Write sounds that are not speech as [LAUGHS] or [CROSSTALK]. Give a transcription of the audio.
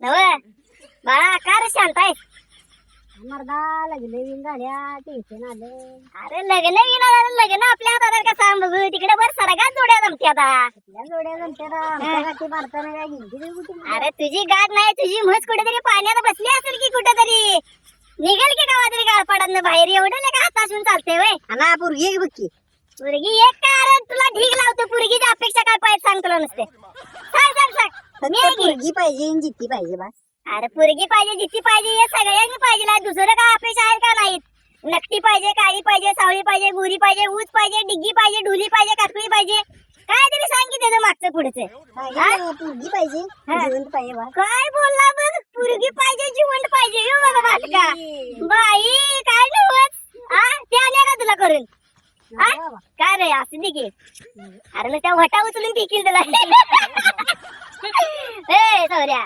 नव? बाळा का रे शांत आहे मर्दा टेन्शन आलं. अरे लग्न विना लग्न आपल्या हातात सांग बघू. तिकडे बर जोड्या आता? कुठल्या जोड्या जमत्या गाठी मारताना काय नाही कुठे? अरे तुझी गाठ नाही तुझी म्हस कुठेतरी पाण्यात बसली असेल की कुठेतरी? निघेल की गावा तरी गाळ पडत? बाहेर एवढं नाही का हातासून चालते वय. ना पोरगी एक बघ की. पुरगी एक का? अरे तुला ढीग लावतो पुरगीची अपेक्षा काय पाहिजे सांग तुला नुसते. पोरगी पाहिजे आणि जित्ती पाहिजे बस. अरे पुरगी पाहिजे जिती पाहिजे हे सगळ्यांनी पाहिजे. दुसरं काय अपेक्षा आहे का नाहीत? नकटी पाहिजे काळी पाहिजे सावळी पाहिजे गोरी पाहिजे ऊस पाहिजे डिग्गी पाहिजे ढुली पाहिजे काकडी पाहिजे. काय तरी सांग की त्याचं मागचं पुढचं. पोरगी पाहिजे. जिवंत पाहिजे काय बोलला बघ पुरगी पाहिजे जिवंत पाहिजे. यो बाबा बालका. बाई. काय नव्हत? हा? ते आल्या का तुला करून? हा? काय रे असं दे की. अरे मग त्या वटा उचलून फेकील तुला. [LAUGHS] വരാ